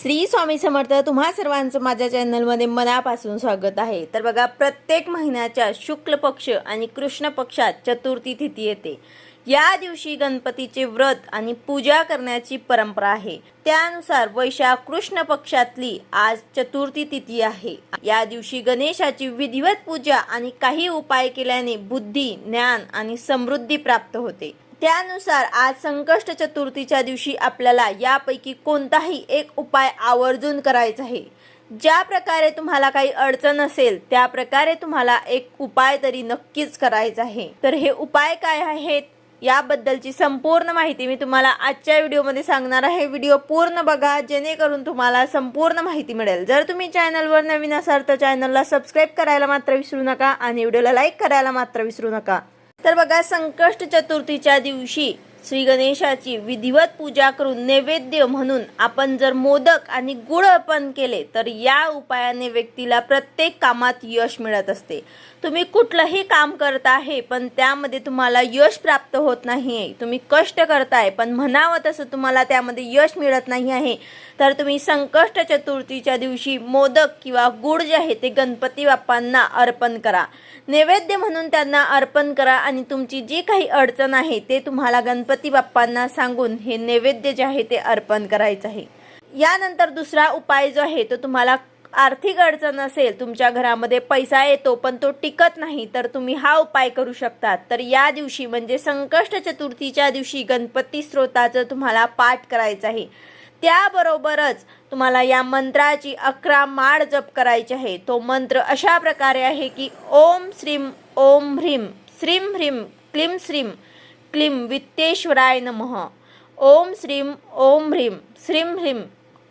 श्री स्वामी समर्थ तुम्हा सर्वांचं माझ्या चॅनलमध्ये मनापासून स्वागत आहे. तर बघा प्रत्येक महिन्याच्या शुक्ल पक्ष आणि कृष्ण पक्षात चतुर्थी तिथी येते. या दिवशी गणपतीचे व्रत आणि पूजा करण्याची परंपरा आहे. त्यानुसार वैशाख कृष्ण पक्षातली आज चतुर्थी तिथी आहे. या दिवशी गणेशाची विधिवत पूजा आणि काही उपाय केल्याने बुद्धी ज्ञान आणि समृद्धी प्राप्त होते. त्यानुसार आज संकष्ट चतुर्थीच्या दिवशी आपल्याला यापैकी कोणताही एक उपाय आवर्जून करायचा आहे. ज्या प्रकारे तुम्हाला काही अडचण असेल त्या प्रकारे तुम्हाला एक उपाय तरी नक्कीच करायचा आहे. तर हे उपाय काय आहेत याबद्दलची संपूर्ण माहिती मी तुम्हाला आजच्या व्हिडिओमध्ये सांगणार आहे. व्हिडिओ पूर्ण बघा जेणेकरून तुम्हाला संपूर्ण माहिती मिळेल. जर तुम्ही चॅनलवर नवीन असाल तर चॅनलला सबस्क्राईब करायला मात्र विसरू नका आणि व्हिडिओला लाईक करायला मात्र विसरू नका. तर बघा संकष्ट चतुर्थीच्या दिवशी श्री गणेशाची विधिवत पूजा करून नैवेद्य म्हणून आपण जर मोदक आणि गुळ अर्पण केले तर या उपायाने व्यक्तीला प्रत्येक कामात यश मिळत असते. तुम्ही कुठलंही काम करत आहे पण त्यामध्ये तुम्हाला यश प्राप्त होत नाही. आहे तुम्ही कष्ट करताय पण म्हणावं तसं तुम्हाला त्यामध्ये यश मिळत नाही आहे. तर तुम्ही संकष्ट चतुर्थीच्या दिवशी मोदक किंवा गुळ जे आहे ते गणपती बाप्पांना अर्पण करा. नैवेद्य म्हणून त्यांना अर्पण करा आणि तुमची जी काही अडचण आहे ते तुम्हाला गणपती बाप्पांना सांगून हे नैवेद्य जे आहे ते अर्पण करायचं आहे. यानंतर दुसरा उपाय जो आहे तो तुम्हाला आर्थिक अडचण असेल तुमच्या घरामध्ये पैसा येतो पण तो टिकत नाही तर तुम्ही हा उपाय करू शकता तर या दिवशी म्हणजे संकष्ट चतुर्थीच्या दिवशी गणपती स्त्रोताचं तुम्हाला पाठ करायचं आहे. त्याबरोबरच तुम्हाला या मंत्राची अकरा माळ जप करायची आहे. तो मंत्र अशा प्रकारे आहे की ओम श्रीम ओम ह्रीम श्रीम ह्रीम क्लीम श्रीम क्लीं वित्तेश्वराय नमः। ओम श्रीं ओम ह्रीं श्रीं ह्रीं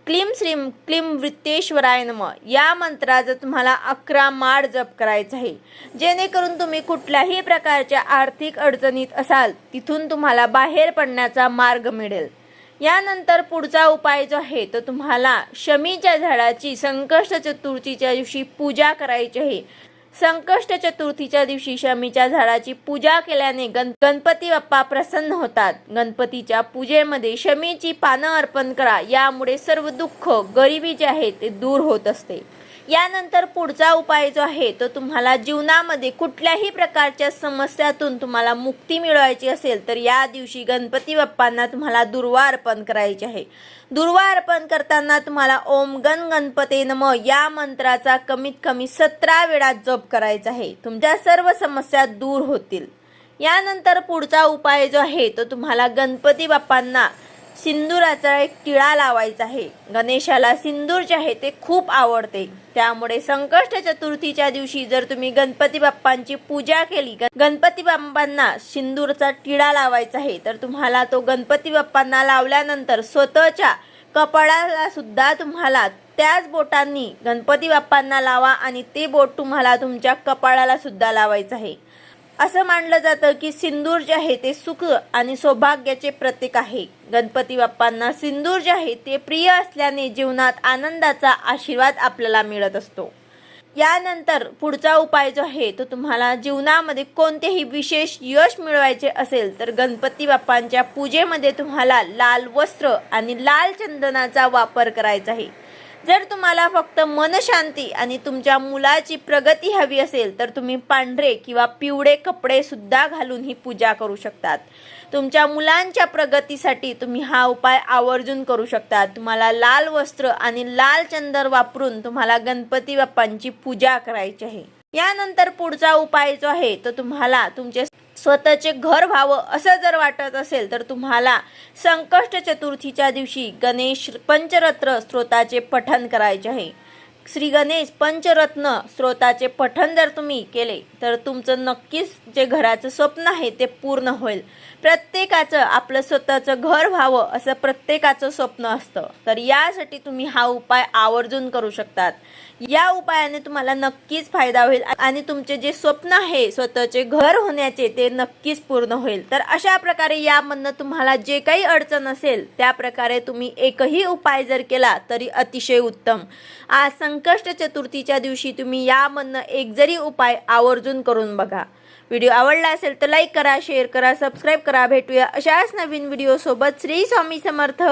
क्लीं श्रीं क्लीं वृत्तेश्वराय नम। या मंत्राचं तुम्हाला अकरा माळ जप करायचं आहे. जेणेकरून तुम्ही कुठल्याही प्रकारच्या आर्थिक अडचणीत असाल तिथून तुम्हाला बाहेर पडण्याचा मार्ग मिळेल. यानंतर पुढचा उपाय जो आहे तो तुम्हाला शमीच्या झाडाची संकष्ट चतुर्थीच्या दिवशी पूजा करायची आहे. संकष्ट चतुर्थीच्या दिवशी शमीच्या झाडाची पूजा केल्याने गण गणपती बाप्पा प्रसन्न होतात. गणपतीच्या पूजेमध्ये शमीची पानं अर्पण करा. यामुळे सर्व दुःख गरिबी जे आहे ते दूर होत असते. यानंतर पुढचा उपाय जो आहे तो तुम्हाला जीवनामध्ये कुठल्याही प्रकारच्या समस्यातून तुम्हाला मुक्ती मिळवायची असेल तर या दिवशी गणपती बाप्पांना तुम्हाला दुर्वा अर्पण करायची आहे. दुर्वा अर्पण करताना तुम्हाला ओम गण गणपते नम या मंत्राचा कमीत कमी सतरा वेळा जप करायचा आहे. तुमच्या सर्व समस्या दूर होतील. यानंतर पुढचा उपाय जो आहे तो तुम्हाला गणपती बाप्पांना सिंदुराचा एक टिळा लावायचा आहे. गणेशाला सिंदूर जे आहे ते खूप आवडते. त्यामुळे संकष्ट चतुर्थीच्या दिवशी जर तुम्ही गणपती बाप्पांची पूजा केली गणपती बाप्पांना सिंदूरचा टिळा लावायचा आहे तर तुम्हाला तो गणपती बाप्पांना लावल्यानंतर स्वतःच्या कपाळाला सुद्धा तुम्हाला त्याच बोटांनी गणपती बाप्पांना लावा आणि ते बोट तुम्हाला तुमच्या कपाळाला सुद्धा लावायचं आहे. असं मानलं जातं की सिंदूर जे आहे ते सुख आणि सौभाग्याचे प्रतीक आहे. गणपती बाप्पांना सिंदूर जे आहे ते प्रिय असल्याने जीवनात आनंदाचा आशीर्वाद आपल्याला मिळत असतो. यानंतर पुढचा उपाय जो आहे तो तुम्हाला जीवनामध्ये कोणतेही विशेष यश मिळवायचे असेल तर गणपती बाप्पांच्या पूजेमध्ये तुम्हाला लाल वस्त्र आणि लाल चंदनाचा वापर करायचा आहे. जर तुम्हाला फक्त मनशांती आणि तुमच्या मुलाची प्रगती हवी असेल तर तुम्ही पांढरे किंवा पिवळे कपडे सुद्धा घालून ही पूजा करू शकतात. तुमच्या मुलांच्या प्रगतीसाठी तुम्ही हा उपाय आवर्जून करू शकता तुम्हाला लाल वस्त्र आणि लाल चंदर वापरून तुम्हाला गणपती बाप्पांची पूजा करायची आहे. यानंतर पुढचा उपाय जो आहे तो तुम्हाला तुमचे स्वतःचे घर व्हावं असं जर वाटत असेल तर तुम्हाला संकष्ट चतुर्थीच्या दिवशी गणेश पंचरत्न स्तोत्राचे पठण करायचे आहे. श्री गणेश पंचरत्न स्रोताचे पठण जर तुम्ही केले तर तुमचं नक्कीच जे घराचं स्वप्न आहे ते पूर्ण होईल. प्रत्येकाचं आपलं स्वतःचं घर व्हावं असं प्रत्येकाचं स्वप्न असतं. तर यासाठी तुम्ही हा उपाय आवर्जून करू शकतात. या उपायाने तुम्हाला नक्कीच फायदा होईल आणि तुमचे जे स्वप्न आहे स्वतःचे घर होण्याचे ते नक्कीच पूर्ण होईल. तर अशा प्रकारे यामधनं तुम्हाला जे काही अडचण असेल त्या प्रकारे तुम्ही एकही उपाय जर केला तरी अतिशय उत्तम. आज संकष्ट चतुर्थीच्या दिवशी तुम्ही यामधनं एक जरी उपाय आवर्जून करून बघा. व्हिडिओ आवडला असेल तर लाईक करा शेअर करा सबस्क्राईब करा. भेटूया अशाच नवीन व्हिडिओसोबत. श्री स्वामी समर्थ.